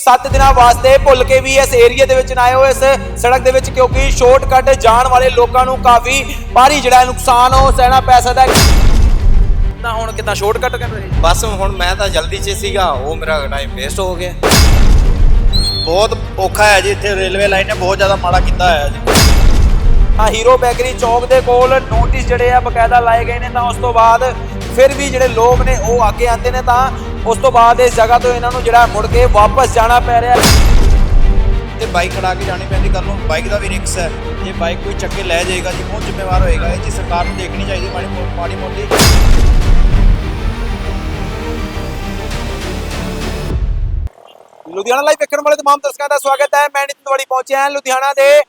7 ਦਿਨਾਂ ਵਾਸਤੇ ਭੁੱਲ ਕੇ ਵੀ ਇਸ ਏਰੀਆ ਦੇ ਵਿੱਚ ਨਾ ਆਇਓ ਇਸ ਸੜਕ ਦੇ ਵਿੱਚ ਕਿਉਂਕਿ ਸ਼ਾਰਟਕਟ ਜਾਣ ਵਾਲੇ ਲੋਕਾਂ ਨੂੰ ਕਾਫੀ ਭਾਰੀ ਜਿਹੜਾ ਨੁਕਸਾਨ ਉਹ ਸਹਿਣਾ ਪੈ ਸਕਦਾ ਹੈ। ਤਾਂ ਹੁਣ ਕਿੱਦਾਂ ਸ਼ਾਰਟਕਟ ਕਰ ਰਹੇ? ਬਸ ਹੁਣ ਮੈਂ ਤਾਂ ਜਲਦੀ 'ਚ ਸੀਗਾ ਉਹ ਮੇਰਾ ਟਾਈਮ ਵੇਸਟ ਹੋ ਗਿਆ। ਬਹੁਤ ਔਖਾ ਹੈ ਜੀ ਇੱਥੇ ਰੇਲਵੇ ਲਾਈਨ ਨੇ ਬਹੁਤ ਜ਼ਿਆਦਾ ਮਾੜਾ ਕੀਤਾ ਹੋਇਆ ਜੀ। ਆ ਹੀਰੋ ਬੈਕਰੀ ਚੌਕ ਦੇ ਕੋਲ ਨੋਟਿਸ ਜਿਹੜੇ ਆ ਬਕਾਇਦਾ ਲਾਏ ਗਏ ਨੇ ਤਾਂ ਉਸ ਤੋਂ ਬਾਅਦ ਫਿਰ ਵੀ ਜਿਹੜੇ ਲੋਕ ਨੇ ਉਹ ਅੱਗੇ ਆਉਂਦੇ ਨੇ ਤਾਂ ਉਸ ਤੋਂ ਬਾਅਦ ਇਸ ਜਗ੍ਹਾ ਤੋਂ ਇਹਨਾਂ ਨੂੰ ਜਿਹੜਾ ਮੁੜ ਕੇ ਵਾਪਸ ਜਾਣਾ ਪੈ ਰਿਹਾ ਤੇ ਬਾਈਕ ਖੜਾ ਕੇ ਜਾਣੀ ਪੈਂਦੀ ਕੱਲ ਨੂੰ। ਬਾਈਕ ਦਾ ਵੀ ਰਿਕਸ ਹੈ। ਜੇ ਬਾਈਕ ਕੋਈ ਚੱਕੇ ਲੈ ਜਾਏਗਾ ਜੀ ਕੌਣ ਜ਼ਿੰਮੇਵਾਰ ਹੋਏਗਾ ਇਹ ਚੀਜ਼ ਸਰਕਾਰ ਨੂੰ ਦੇਖਣੀ ਚਾਹੀਦੀ ਮਾੜੀ ਮਾੜੀ ਮੋਟੀ। ਲੁਧਿਆਣਾ ਲਾਈਵ ਵੇਖਣ ਵਾਲੇ ਤਮਾਮ ਦਰਸ਼ਕਾਂ ਦਾ ਸਵਾਗਤ ਹੈ। ਮੈਂ ਨਿਤਨ ਵਾਲੀ ਪਹੁੰਚਿਆ ਹਾਂ। ਲੁਧਿਆਣਾ ਦੇ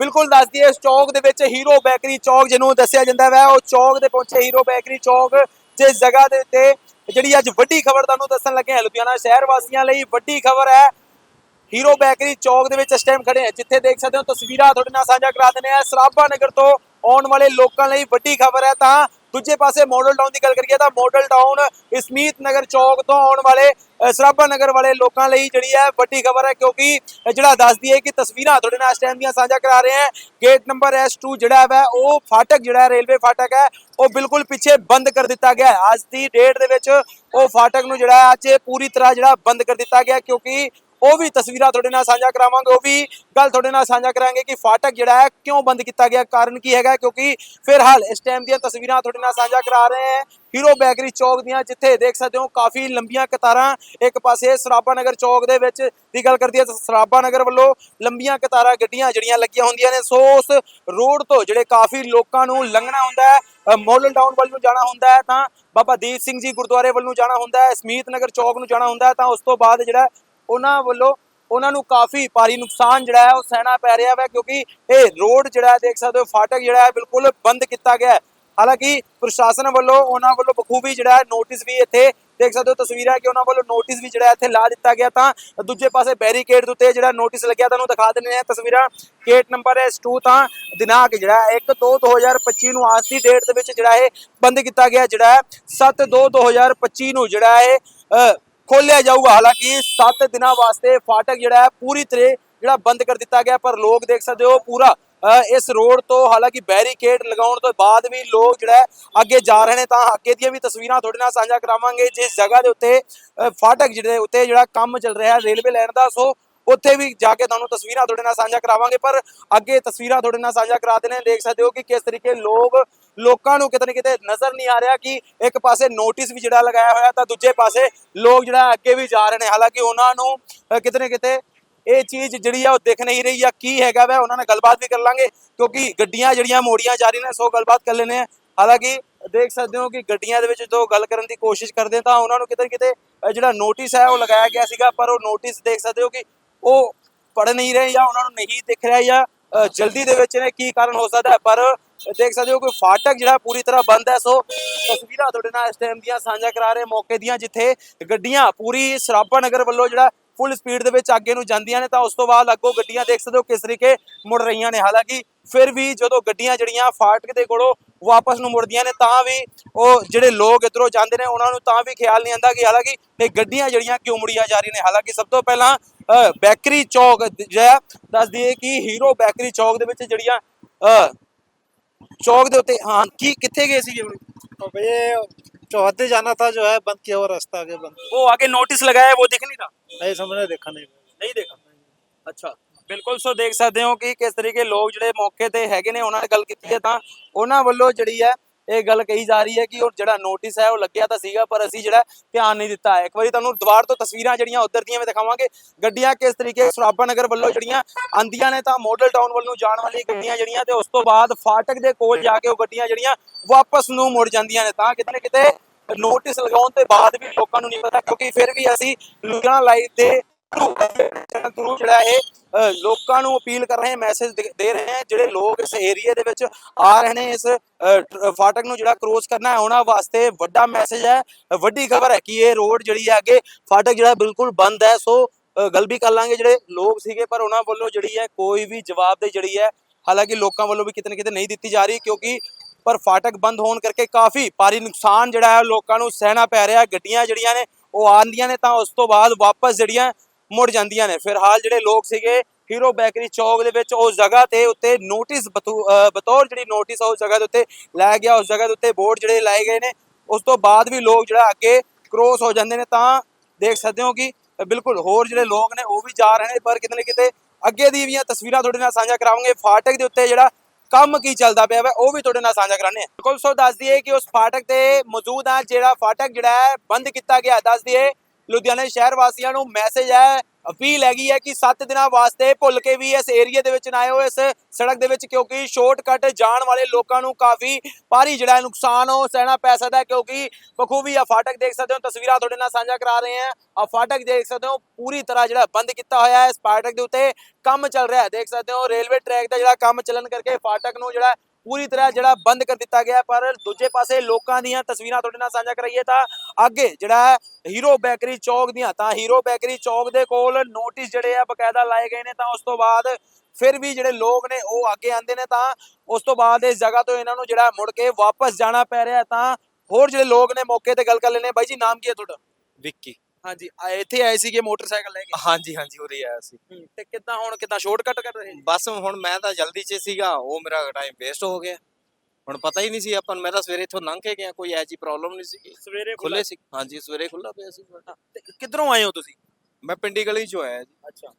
ਬਿਲਕੁਲ ਦੱਸ ਦਈਏ, ਇਸ ਚੌਕ ਦੇ ਵਿੱਚ ਹੀਰੋ ਬੈਕਰੀ ਚੌਕ ਜਿਹਨੂੰ ਦੱਸਿਆ ਜਾਂਦਾ ਹੈ ਉਹ ਚੌਕ ਦੇ ਪਹੁੰਚੇ ਹੀਰੋ ਬੈਕਰੀ ਚੌਕ, ਜਿਸ ਜਗ੍ਹਾ ਦੇ ਉੱਤੇ ਜਿਹੜੀ ਅੱਜ ਵੱਡੀ ਖਬਰ ਤੁਹਾਨੂੰ ਦੱਸਣ ਲੱਗੇ ਹਾਂ, ਲੁਧਿਆਣਾ ਸ਼ਹਿਰ ਵਾਸੀਆਂ ਲਈ ਵੱਡੀ ਖਬਰ ਹੈ। ਹੀਰੋ ਬੈਕਰੀ ਚੌਕ ਦੇ ਵਿੱਚ ਇਸ ਟਾਈਮ ਖੜੇ ਹਾਂ, ਜਿੱਥੇ ਦੇਖ ਸਕਦੇ ਹੋ ਤਸਵੀਰਾਂ ਤੁਹਾਡੇ ਨਾਲ ਸਾਂਝਾ ਕਰਾ ਦਿੰਦੇ ਆ ਸਰਾਭਾ ਨਗਰ ਤੋਂ ਆਉਣ ਵਾਲੇ ਲੋਕਾਂ ਲਈ ਵੱਡੀ ਖਬਰ ਹੈ ਤਾਂ ਦੂਜੇ ਪਾਸੇ ਮਾਡਲ ਟਾਊਨ ਦੀ ਗੱਲ ਕਰੀਏ ਤਾਂ ਮਾਡਲ ਟਾਊਨ ਇਸਮੀਤ ਨਗਰ ਚੌਕ ਤੋਂ ਆਉਣ ਵਾਲੇ ਸਰਾਭਾ ਨਗਰ ਵਾਲੇ ਲੋਕਾਂ ਲਈ ਜਿਹੜੀ ਹੈ ਵੱਡੀ ਖਬਰ ਹੈ ਕਿਉਂਕਿ ਜਿਹੜਾ ਦੱਸਦੀ ਹੈ ਕਿ ਤਸਵੀਰਾਂ ਤੁਹਾਡੇ ਨਾਲ ਇਸ ਟਾਈਮ ਦੀਆਂ ਸਾਂਝਾ ਕਰਾ ਰਹੇ ਹਾਂ। ਗੇਟ ਨੰਬਰ S2 ਜਿਹੜਾ ਹੈ ਉਹ ਫਾਟਕ ਜਿਹੜਾ ਹੈ ਰੇਲਵੇ ਫਾਟਕ ਹੈ, ਉਹ ਬਿਲਕੁਲ ਪਿੱਛੇ ਬੰਦ ਕਰ ਦਿੱਤਾ ਗਿਆ ਹੈ। ਅੱਜ ਦੀ ਡੇਟ ਦੇ ਵਿੱਚ ਉਹ ਫਾਟਕ ਨੂੰ ਜਿਹੜਾ ਅੱਜ ਪੂਰੀ ਤਰ੍ਹਾਂ ਜਿਹੜਾ ਬੰਦ ਕਰ ਦਿੱਤਾ ਗਿਆ ਕਿਉਂਕਿ ਉਹ ਵੀ ਤਸਵੀਰਾਂ ਤੁਹਾਡੇ ਨਾਲ ਸਾਂਝਾ ਕਰਾਵਾਂਗੇ ਉਹ ਵੀ ਗੱਲ ਤੁਹਾਡੇ ਨਾਲ ਸਾਂਝਾ ਕਰਾਂਗੇ ਕਿ ਫਾਟਕ ਜਿਹੜਾ ਹੈ ਕਿਉਂ ਬੰਦ ਕੀਤਾ ਗਿਆ ਕਾਰਨ ਕੀ ਹੈਗਾ ਕਿਉਂਕਿ ਫਿਰ ਹਾਲ ਇਸ ਟਾਈਮ ਦੀਆਂ ਤਸਵੀਰਾਂ ਤੁਹਾਡੇ ਨਾਲ ਸਾਂਝਾ ਕਰਾ ਰਹੇ ਹਾਂ। ਹੀਰੋ ਬੈਕਰੀ ਚੌਕ ਦੀਆਂ ਜਿੱਥੇ ਦੇਖ ਸਕਦੇ ਹੋ ਕਾਫੀ ਲੰਬੀਆਂ ਕਤਾਰਾਂ ਇੱਕ ਪਾਸੇ ਸਰਾਭਾ ਨਗਰ ਚੌਕ ਦੇ ਵਿੱਚ ਦੀ ਗੱਲ ਕਰਦੀ ਹੈ ਤਾਂ ਸਰਾਭਾ ਨਗਰ ਵੱਲੋਂ ਲੰਬੀਆਂ ਕਤਾਰਾਂ ਗੱਡੀਆਂ ਜਿਹੜੀਆਂ ਲੱਗੀਆਂ ਹੁੰਦੀਆਂ ਨੇ ਸੋ ਉਸ ਰੋਡ ਤੋਂ ਜਿਹੜੇ ਕਾਫੀ ਲੋਕਾਂ ਨੂੰ ਲੰਘਣਾ ਹੁੰਦਾ ਹੈ ਅ, ਟਾਊਨ ਵੱਲ ਨੂੰ ਜਾਣਾ ਹੁੰਦਾ ਹੈ ਤਾਂ ਬਾਬਾ ਦੀਪ ਸਿੰਘ ਜੀ ਗੁਰਦੁਆਰੇ ਵੱਲ ਨੂੰ ਜਾਣਾ ਹੁੰਦਾ ਹੈ ਸਮੀਤ ਨਗਰ ਚੌਕ ਨੂੰ ਜਾਣਾ ਹੁੰਦਾ ਹੈ ਤਾਂ ਉਸ ਤੋਂ ਬਾਅਦ ਜਿਹੜਾ ਉਹਨਾਂ ਵੱਲੋਂ ਉਹਨਾਂ ਨੂੰ ਕਾਫੀ ਭਾਰੀ ਨੁਕਸਾਨ ਜਿਹੜਾ ਹੈ ਉਹ ਸਹਿਣਾ ਪੈ ਰਿਹਾ ਹੈ ਕਿਉਂਕਿ ਇਹ ਰੋਡ ਜਿਹੜਾ ਹੈ, ਦੇਖ ਸਕਦੇ ਹੋ, ਫਾਟਕ ਜਿਹੜਾ ਹੈ, ਬਿਲਕੁਲ ਬੰਦ ਕੀਤਾ ਗਿਆ ਹੈ। ਹਾਲਾਂਕਿ ਪ੍ਰਸ਼ਾਸਨ ਵੱਲੋਂ ਉਹਨਾਂ ਵੱਲੋਂ ਬਖੂਬੀ ਜਿਹੜਾ ਹੈ ਨੋਟਿਸ ਵੀ ਇੱਥੇ, ਦੇਖ ਸਕਦੇ ਹੋ, ਤਸਵੀਰਾਂ ਕਿ ਉਹਨਾਂ ਵੱਲੋਂ ਨੋਟਿਸ ਵੀ ਜਿਹੜਾ ਇੱਥੇ ਲਾ ਦਿੱਤਾ ਗਿਆ ਤਾਂ ਦੂਜੇ ਪਾਸੇ ਬੈਰੀਕੇਡ ਦੇ ਉੱਤੇ ਜਿਹੜਾ ਨੋਟਿਸ ਲੱਗਿਆ, ਤੁਹਾਨੂੰ ਦਿਖਾ ਦਿੰਦੇ ਆ ਤਸਵੀਰਾਂ। ਗੇਟ ਨੰਬਰ S2 ਤਾਂ ਦਿਨਾਂਕ ਜਿਹੜਾ 1 2 2025 ਨੂੰ ਅੱਜ ਦੀ ਡੇਟ ਦੇ ਵਿੱਚ ਜਿਹੜਾ ਇਹ ਬੰਦ ਕੀਤਾ ਗਿਆ, ਜਿਹੜਾ ਹੈ 7 2 2025 ਨੂੰ ਜਿਹੜਾ ਇਹ ਖੋਲਿਆ ਜਾਊਗਾ। ਹਾਲਾਂਕਿ 7 ਦਿਨਾਂ ਵਾਸਤੇ ਫਾਟਕ ਜਿਹੜਾ ਹੈ ਪੂਰੀ ਤਰ੍ਹਾਂ ਜਿਹੜਾ ਬੰਦ ਕਰ ਦਿੱਤਾ ਗਿਆ, ਪਰ ਲੋਕ ਦੇਖ ਸਕਦੇ ਹੋ ਪੂਰਾ ਇਸ ਰੋਡ ਤੋਂ ਹਾਲਾਂਕਿ ਬੈਰੀਕੇਡ ਲਗਾਉਣ ਤੋਂ ਬਾਅਦ ਵੀ ਲੋਕ ਜਿਹੜਾ ਅੱਗੇ ਜਾ ਰਹੇ ਨੇ, ਤਾਂ ਅੱਗੇ ਦੀਆਂ ਵੀ ਤਸਵੀਰਾਂ ਤੁਹਾਡੇ ਨਾਲ ਸਾਂਝਾ ਕਰਾਵਾਂਗੇ। ਜਿਸ ਜਗ੍ਹਾ ਦੇ ਉੱਤੇ ਫਾਟਕ ਜਿਹੜੇ ਉੱਤੇ ਜਿਹੜਾ ਕੰਮ ਚੱਲ ਰਿਹਾ ਹੈ ਰੇਲਵੇ ਲਾਈਨ ਦਾ, ਸੋ ਉੱਥੇ ਵੀ ਜਾ ਕੇ ਤੁਹਾਨੂੰ ਤਸਵੀਰਾਂ ਤੁਹਾਡੇ ਨਾਲ ਸਾਂਝਾ ਕਰਾਵਾਂਗੇ, ਪਰ ਅੱਗੇ ਤਸਵੀਰਾਂ ਤੁਹਾਡੇ ਨਾਲ ਸਾਂਝਾ ਕਰਾ ਦੇਣੇ ਦੇਖ ਸਕਦੇ ਹੋ ਕਿ ਕਿਸ ਤਰੀਕੇ ਲੋਕ, ਲੋਕਾਂ ਨੂੰ ਕਿਤੇ ਨਾ ਕਿਤੇ ਨਜ਼ਰ ਨਹੀਂ ਆ ਰਿਹਾ ਕਿ ਇੱਕ ਪਾਸੇ ਨੋਟਿਸ ਵੀ ਜਿਹੜਾ ਲਗਾਇਆ ਹੋਇਆ ਤਾਂ ਦੂਜੇ ਪਾਸੇ ਲੋਕ ਜਿਹੜਾ ਅੱਗੇ ਵੀ ਜਾ ਰਹੇ ਨੇ। ਹਾਲਾਂਕਿ ਉਹਨਾਂ ਨੂੰ ਕਿਤੇ ਨਾ ਕਿਤੇ ਇਹ ਚੀਜ਼ ਜਿਹੜੀ ਆ ਉਹ ਦਿਖ ਨਹੀਂ ਰਹੀ ਆ ਕੀ ਹੈਗਾ ਵਾ, ਉਹਨਾਂ ਨਾਲ ਗੱਲਬਾਤ ਵੀ ਕਰ ਲਾਂਗੇ, ਕਿਉਂਕਿ ਗੱਡੀਆਂ ਜਿਹੜੀਆਂ ਮੋੜੀਆਂ ਜਾ ਰਹੀਆਂ ਨੇ, ਸੋ ਗੱਲਬਾਤ ਕਰ ਲੈਨੇ ਆ ਹਾਲਾਂਕਿ ਦੇਖ ਸਕਦੇ ਹੋ ਕਿ ਗੱਡੀਆਂ ਦੇ ਵਿੱਚ ਜਦੋਂ ਗੱਲ ਕਰਨ ਦੀ ਕੋਸ਼ਿਸ਼ ਕਰਦੇ ਤਾਂ ਉਹਨਾਂ ਨੂੰ ਕਿਤੇ ਨਾ ਕਿਤੇ ਜਿਹੜਾ ਨੋਟਿਸ ਹੈ ਉਹ ਲਗਾਇਆ ਗਿਆ ਸੀਗਾ, ਪਰ ਉਹ ਨੋਟਿਸ ਦੇਖ ਸਕਦੇ ਹੋ ਕਿ ਉਹ ਪੜ ਨਹੀਂ ਰਹੇ ਜਾਂ ਉਹਨਾਂ ਨੂੰ ਨਹੀਂ ਦਿਖ ਰਿਹਾ ਜਾਂ ਜਲਦੀ ਦੇ ਵਿੱਚ ਨੇ ਕੀ ਕਾਰਨ ਹੋ ਸਕਦਾ ਹੈ। ਪਰ ਦੇਖ ਸਕਦੇ ਹੋ ਕਿ ਫਾਟਕ ਜਿਹੜਾ ਪੂਰੀ ਤਰ੍ਹਾਂ ਬੰਦ ਹੈ। ਸੋ, ਤਸਵੀਰਾਂ ਤੁਹਾਡੇ ਨਾਲ ਇਸ ਟਾਈਮ ਦੀਆਂ ਸਾਂਝਾ ਕਰਾ ਰਹੇ ਮੌਕੇ ਦੀਆਂ, ਜਿੱਥੇ ਗੱਡੀਆਂ ਪੂਰੀ ਸਰਾਭਾ ਨਗਰ ਵੱਲੋਂ ਜਿਹੜਾ ਫੁੱਲ ਸਪੀਡ ਦੇ ਵਿੱਚ ਅੱਗੇ ਨੂੰ ਜਾਂਦੀਆਂ ਨੇ। ਤਾਂ ਉਸ ਤੋਂ ਬਾਅਦ ਅੱਗੋਂ ਗੱਡੀਆਂ ਦੇਖ ਸਕਦੇ ਹੋ ਕਿਸ ਤਰੀਕੇ ਮੁੜ ਰਹੀਆਂ ਨੇ। ਹਾਲਾਂਕਿ, ਫਿਰ ਵੀ ਜਦੋਂ ਗੱਡੀਆਂ ਜਿਹੜੀਆਂ ਫਾਟਕ ਦੇ ਕੋਲੋਂ ਵਾਪਸ ਨੂੰ ਮੁੜਦੀਆਂ ਨੇ ਤਾਂ ਵੀ ਉਹ ਜਿਹੜੇ ਲੋਕ ਇਧਰੋਂ ਜਾਂਦੇ ਨੇ ਉਹਨਾਂ ਨੂੰ ਤਾਂ ਵੀ ਖਿਆਲ ਨਹੀਂ ਆਉਂਦਾ ਕਿ ਹਾਲਾਂਕਿ ਇਹ ਗੱਡੀਆਂ ਜਿਹੜੀਆਂ ਕਿਉਂ ਮੁੜੀਆਂ ਜਾ ਰਹੀਆਂ ਨੇ ਹਾਲਾਂਕਿ ਸਭ ਤੋਂ ਪਹਿਲਾਂ ਅ, ਬੈਕਰੀ ਚੌਕ ਜਿਹੜਾ ਦੱਸ ਦਈਏ ਕਿ ਹੀਰੋ ਬੈਕਰੀ ਚੌਕ ਦੇ ਵਿੱਚ ਜਿਹੜੀਆਂ ਅ, ਚੌਕ ਦੇ ਉੱਤੇ ਹਾਂ ਕੀ ਕਿੱਥੇ ਗਏ ਸੀ ਹੁਣ तो भैया चौहद्दी जाना था जो है बंद किया हुआ रास्ता आगे बंद ਉਹ ਆਗੇ ਨੋਟਿਸ ਲਗਾਇਆ वो दिख नहीं रहा नहीं समझने देखा नहीं ਨਹੀਂ ਦੇਖਾ ਅੱਛਾ ਬਿਲਕੁਲ, ਸੋ ਦੇਖ ਸਕਦੇ ਹੋ ਕਿ ਕਿਸ ਤਰੀਕੇ ਲੋਕ ਜਿਹੜੇ ਮੌਕੇ ਤੇ ਹੈਗੇ ਨੇ, ਉਹਨਾਂ ਨਾਲ ਗੱਲ ਕੀਤੀ ਹੈ ਤਾਂ ਉਹਨਾਂ ਵੱਲੋਂ ਜਿਹੜੀ ਹੈ, ਇਹ ਗੱਲ ਕਹੀ ਜਾ ਰਹੀ ਹੈ ਕਿ ਉਹ ਜਿਹੜਾ ਨੋਟਿਸ ਹੈ, ਉਹ ਲੱਗਿਆ ਤਾਂ ਸੀਗਾ, ਪਰ ਅਸੀਂ ਜਿਹੜਾ ਧਿਆਨ ਨਹੀਂ ਦਿੱਤਾ ਹੈ। ਇੱਕ ਵਾਰੀ ਤੁਹਾਨੂੰ ਦੁਬਾਰ ਤੋਂ ਤਸਵੀਰਾਂ ਜਿਹੜੀਆਂ ਉਧਰ ਦੀਆਂ ਵੀ ਦਿਖਾਵਾਂਗੇ। ਗੱਡੀਆਂ ਕਿਸ ਤਰੀਕੇ ਸਰਾਭਾ ਨਗਰ ਵੱਲੋਂ ਜਿਹੜੀਆਂ ਆਂਦੀਆਂ ਨੇ, ਤਾਂ ਮਾਡਲ ਟਾਊਨ ਵੱਲੋਂ ਜਾਣ ਵਾਲੀ ਗੱਡੀਆਂ ਜਿਹੜੀਆਂ ਤੇ ਉਸ ਤੋਂ ਬਾਅਦ ਫਾਟਕ ਦੇ ਕੋਲ ਜਾ ਕੇ ਉਹ ਗੱਡੀਆਂ ਜਿਹੜੀਆਂ ਵਾਪਸ ਨੂੰ ਮੁੜ ਜਾਂਦੀਆਂ ਨੇ। ਤਾਂ ਕਿਤੇ ਨਾ ਕਿਤੇ ਨੋਟਿਸ ਲਗਾਉਣ ਤੇ ਬਾਅਦ ਵੀ ਲੋਕਾਂ ਨੂੰ ਨਹੀਂ ਪਤਾ, ਕਿਉਂਕਿ ਫਿਰ ਵੀ ਅਸੀਂ ਲੁਧਿਆਣਾ ਲਾਈਵ ਦੇ ਥਰੂ ਜਿਹੜਾ ਇਹ ਲੋਕਾਂ ਨੂੰ ਅਪੀਲ ਕਰ ਰਹੇ ਮੈਸੇਜ ਦੇ ਰਹੇ ਹੈ ਜਿਹੜੇ ਲੋਕ ਇਸ ਏਰੀਆ ਦੇ ਵਿੱਚ ਆ ਰਹੇ ਨੇ ਇਸ ਫਾਟਕ ਨੂੰ ਜਿਹੜਾ ਕ੍ਰੋਸ ਕਰਨਾ ਹੈ ਉਹਨਾਂ ਵਾਸਤੇ ਵੱਡਾ ਮੈਸੇਜ ਹੈ ਵੱਡੀ ਖਬਰ ਹੈ ਕਿ ਇਹ ਰੋਡ ਜਿਹੜੀ ਹੈ ਅੱਗੇ ਫਾਟਕ ਜਿਹੜਾ ਬਿਲਕੁਲ ਬੰਦ ਹੈ ਸੋ ਗੱਲ ਵੀ ਕਰ ਲਾਂਗੇ ਜਿਹੜੇ ਲੋਕ ਸੀਗੇ ਪਰ ਉਹਨਾਂ ਵੱਲੋਂ ਜਿਹੜੀ ਹੈ ਕੋਈ ਵੀ ਜਵਾਬ ਦੇ ਜਿਹੜੀ ਹੈ ਹਾਲਾਂਕਿ ਲੋਕਾਂ ਵੱਲੋਂ ਵੀ ਕਿਤੇ ਨਾ ਕਿਤੇ ਨਹੀਂ ਦਿੱਤੀ ਜਾ ਰਹੀ ਕਿਉਂਕਿ ਪਰ ਫਾਟਕ ਬੰਦ ਹੋਣ ਕਰਕੇ ਕਾਫੀ ਭਾਰੀ ਨੁਕਸਾਨ ਜਿਹੜਾ ਹੈ ਲੋਕਾਂ ਨੂੰ ਸਹਿਣਾ ਪੈ ਰਿਹਾ ਗੱਡੀਆਂ ਜਿਹੜੀਆਂ ਨੇ ਉਹ ਆਂਦੀਆਂ ਨੇ ਤਾਂ ਉਸ ਤੋਂ ਬਾਅਦ ਵਾਪਸ ਜਿਹੜੀਆਂ ਮੁੜ ਜਾਂਦੀਆਂ ਨੇ। ਫਿਲਹਾਲ ਜਿਹੜੇ ਲੋਕ ਸੀਗੇ, ਹੀਰੋ ਬੈਕਰੀ ਚੌਕ ਦੇ ਵਿੱਚ ਉਸ ਜਗ੍ਹਾ ਤੇ ਉੱਤੇ ਨੋਟਿਸ ਬਤੌਰ ਜਿਹੜੀ ਨੋਟਿਸ ਉਸ ਜਗ੍ਹਾ ਦੇ ਉੱਤੇ ਲਾਇਆ ਗਿਆ। ਉਸ ਜਗ੍ਹਾ ਦੇ ਉੱਤੇ ਬੋਰਡ ਜਿਹੜੇ ਲਾਏ ਗਏ ਨੇ। ਉਸ ਤੋਂ ਬਾਅਦ ਵੀ ਲੋਕ ਜਿਹੜਾ ਅੱਗੇ ਕ੍ਰੋਸ ਹੋ ਜਾਂਦੇ ਨੇ ਤਾਂ ਦੇਖ ਸਕਦੇ ਹੋ ਕਿ ਬਿਲਕੁਲ ਹੋਰ ਜਿਹੜੇ ਲੋਕ ਨੇ ਉਹ ਵੀ ਜਾ ਰਹੇ ਨੇ। ਪਰ ਕਿਤੇ ਨਾ ਕਿਤੇ ਅੱਗੇ ਦੀ ਵੀ ਤਸਵੀਰਾਂ ਤੁਹਾਡੇ ਨਾਲ ਸਾਂਝਾ ਕਰਾਵਾਂਗੇ। ਫਾਟਕ ਦੇ ਉੱਤੇ ਜਿਹੜਾ ਕੰਮ ਕੀ ਚੱਲਦਾ ਪਿਆ ਵਾ, ਉਹ ਵੀ ਤੁਹਾਡੇ ਨਾਲ ਸਾਂਝਾ ਕਰਾਣੇ ਆ ਬਿਲਕੁਲ, ਸੋ ਦੱਸ ਦਈਏ ਕਿ ਉਸ ਫਾਟਕ ਤੇ ਮੌਜੂਦ ਆ ਜਿਹੜਾ ਫਾਟਕ ਜਿਹੜਾ ਹੈ, ਬੰਦ ਕੀਤਾ ਗਿਆ। ਦੱਸ ਦਈਏ ਲੁਧਿਆਣਾ ਸ਼ਹਿਰ ਵਾਸੀਆਂ ਨੂੰ ਮੈਸੇਜ ਹੈ, ਅਪੀਲ ਹੈਗੀ ਹੈ ਕਿ 7 ਦਿਨਾਂ ਵਾਸਤੇ ਭੁੱਲ ਕੇ ਵੀ ਇਸ ਏਰੀਆ ਦੇ ਵਿੱਚ ਨਾ ਆਇਓ, ਇਸ ਸੜਕ ਦੇ ਵਿੱਚ, ਕਿਉਂਕਿ ਸ਼ਾਰਟਕਟ ਜਾਣ ਵਾਲੇ ਲੋਕਾਂ ਨੂੰ ਕਾਫੀ ਭਾਰੀ ਜਿਹੜਾ ਨੁਕਸਾਨ ਉਹ ਸਹਿਣਾ ਪੈ ਸਕਦਾ ਕਿਉਂਕਿ ਬਖੂਬੀ ਆ ਫਾਟਕ ਦੇਖ ਸਕਦੇ ਹੋ, ਤਸਵੀਰਾਂ ਤੁਹਾਡੇ ਨਾਲ ਸਾਂਝਾ ਕਰਾ ਰਹੇ ਹਾਂ। ਆ ਫਾਟਕ ਦੇਖ ਸਕਦੇ ਹੋ, ਪੂਰੀ ਤਰ੍ਹਾਂ ਜਿਹੜਾ ਬੰਦ ਕੀਤਾ ਹੋਇਆ ਹੈ, ਇਸ ਫਾਟਕ ਦੇ ਉੱਤੇ ਕੰਮ ਚੱਲ ਰਿਹਾ ਹੈ। ਦੇਖ ਸਕਦੇ ਹੋ, ਰੇਲਵੇ ਟਰੈਕ ਦਾ ਜਿਹੜਾ ਕੰਮ ਚੱਲਣ ਕਰਕੇ ਫਾਟਕ ਨੂੰ ਜਿਹੜਾ ਪੂਰੀ ਤਰ੍ਹਾਂ ਜਿਹੜਾ ਬੰਦ ਕਰ ਦਿੱਤਾ ਗਿਆ ਪਰ ਦੂਜੇ ਪਾਸੇ ਲੋਕਾਂ ਦੀਆਂ ਤਸਵੀਰਾਂ ਤੁਹਾਡੇ ਨਾਲ ਸਾਂਝਾ ਕਰਾਈਏ ਤਾਂ ਅੱਗੇ ਜਿਹੜਾ ਹੈ ਹੀਰੋ ਬੇਕਰੀ ਚੌਕ ਦੀਆਂ ਤਾਂ ਹੀਰੋ ਬੇਕਰੀ ਚੌਕ ਦੇ ਕੋਲ ਨੋਟਿਸ ਜਿਹੜੇ ਆ ਬਕਾਇਦਾ ਲਾਏ ਗਏ ਨੇ ਤਾਂ ਉਸ ਤੋਂ ਬਾਅਦ ਫਿਰ ਵੀ ਜਿਹੜੇ ਲੋਕ ਨੇ ਉਹ ਅੱਗੇ ਆਂਦੇ ਨੇ ਤਾਂ ਉਸ ਤੋਂ ਬਾਅਦ ਇਸ ਜਗ੍ਹਾ ਤੋਂ ਇਹਨਾਂ ਨੂੰ ਜਿਹੜਾ ਮੁੜ ਕੇ ਵਾਪਸ ਜਾਣਾ ਪੈ ਰਿਹਾ ਤਾਂ ਹੋਰ ਜਿਹੜੇ ਲੋਕ ਨੇ ਮੌਕੇ ਤੇ ਗੱਲ ਕਰ ਲੈਣੇ ਬਾਈ ਜੀ ਨਾਮ ਕੀ ਹੈ ਤੁਹਾਡਾ? ਵਿੱਕੀ। ਹਾਂਜੀ ਆ ਇੱਥੇ ਆਏ ਸੀਗੇ ਮੋਟਰਸਾਈਕਲ ਲੈ ਕੇ। ਹਾਂਜੀ ਹਾਂਜੀ ਉਰੇ ਆਇਆ ਸੀ। ਤੇ ਕਿੱਦਾਂ ਹੁਣ ਕਿੱਦਾਂ ਸ਼ਾਰਟਕਟ ਕਰ ਰਹੇ ਬਸ ਹੁਣ ਮੈਂ ਤਾਂ ਜਲਦੀ 'ਚ ਸੀਗਾ ਉਹ ਮੇਰਾ ਟਾਈਮ ਵੇਸਟ ਹੋ ਗਿਆ। ਹੁਣ ਪਤਾ ਹੀ ਨਹੀਂ ਸੀ ਆਪਾਂ ਨੂੰ। ਮੈਂ ਤਾਂ ਸਵੇਰੇ ਇੱਥੋਂ ਲੰਘ ਕੇ ਗਿਆ ਕੋਈ ਐਜੀ ਪ੍ਰੋਬਲਮ ਨਹੀਂ ਸੀ ਸਵੇਰੇ ਖੁੱਲੇ ਸੀ। ਹਾਂਜੀ ਸਵੇਰੇ ਖੁੱਲਾ ਪਿਆ ਸੀ। ਤੇ ਕਿੱਧਰੋਂ ਆਏ ਹੋ ਤੁਸੀਂ? ਮੈਂ ਪਿੰਡੀ ਗਲੀ 'ਚੋਂ ਆਇਆ ਜੀ। ਅੱਛਾ।